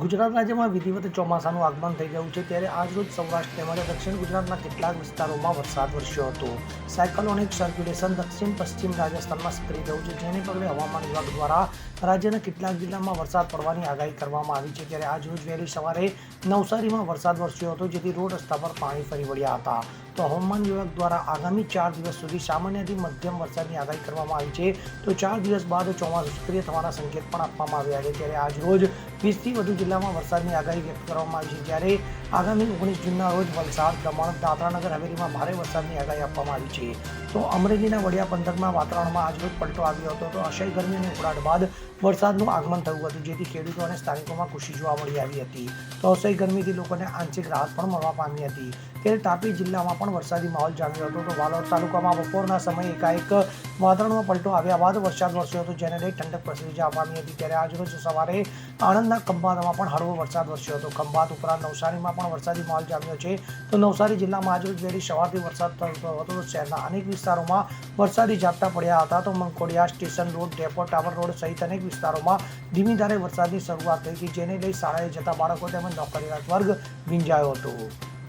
ગુજરાત રાજ્યમાં વિધિવત ચોમાસાનું આગમન થઈ ગયું છે ત્યારે આજરોજ સૌરાષ્ટ્ર તેમજ દક્ષિણ ગુજરાતના કેટલાક વિસ્તારોમાં વરસાદ વરસ્યો હતો. સાયકલોનિક સર્ક્યુલેશન દક્ષિણ પશ્ચિમ રાજસ્થાનમાં સક્રિય થયું છે, જેને પગલે હવામાન વિભાગ દ્વારા રાજ્યના કેટલાક જિલ્લામાં વરસાદ પડવાની આગાહી કરવામાં આવી છે. ત્યારે આજરોજ વહેલી સવારે નવસારીમાં વરસાદ વરસ્યો હતો, જેથી રોડ રસ્તા પર પાણી ફરી વળ્યા હતા. તો હવામાન વિભાગ દ્વારા આગામી ચાર દિવસ સુધી સામાન્યથી મધ્યમ વરસાદની આગાહી કરવામાં આવી છે. તો ચાર દિવસ બાદ ચોમાસું સક્રિય થવાના સંકેત પણ આપવામાં આવ્યા છે. ત્યારે આજ રોજ વીસથી વધુ જિલ્લામાં વરસાદની આગાહી વ્યક્ત કરવામાં આવી છે. જ્યારે આગામી ઓગણીસ જૂનના રોજ વલસાડ, દમણ, દાદરાનગર, હવેલીમાં ભારે વરસાદની આગાહી આપવામાં આવી છે. તો અમરેલીના વડિયા પંથકમાં વાતાવરણમાં આજરોજ પલટો આવ્યો હતો. તો અસહ્ય ગરમી અને ઉકળાટ બાદ વરસાદનું આગમન થયું હતું, જેથી ખેડૂતો અને સ્થાનિકોમાં ખુશી જોવા મળી આવી હતી. તો અસહ્ય ગરમીથી લોકોને આંશિક રાહત પણ મળવા પામી હતી. ત્યારે તાપી જિલ્લામાં પણ વરસાદી માહોલ જામ્યો હતો. તો વાલોડ તાલુકામાં બપોરના સમયે એકાએક વાતાવરણમાં પલટો આવ્યા બાદ વરસાદ વરસ્યો હતો, જેને લઈ ઠંડક પ્રસરી જવા પામી હતી. ત્યારે આજરોજ સવારે આણંદના ખંભાતમાં પણ હળવો વરસાદ વરસ્યો હતો. ખંભાત ઉપરાંત નવસારીમાં પણ વરસાદી માહોલ જામ્યો છે. તો નવસારી જિલ્લામાં આજરોજ વહેલી સવારથી વરસાદ થતો હતો. શહેરના અનેક વિસ્તારોમાં વરસાદી ઝાપટા પડ્યા હતા. તો Mankodiya station road, depot tower road સહિત અનેક વિસ્તારોમાં ધીમી ધારે વરસાદની શરૂઆત થઈ હતી, જેને લઈ શાળાએ જતા બાળકો તેમજ નોકરીયાત વર્ગ ભીંજાયો હતો.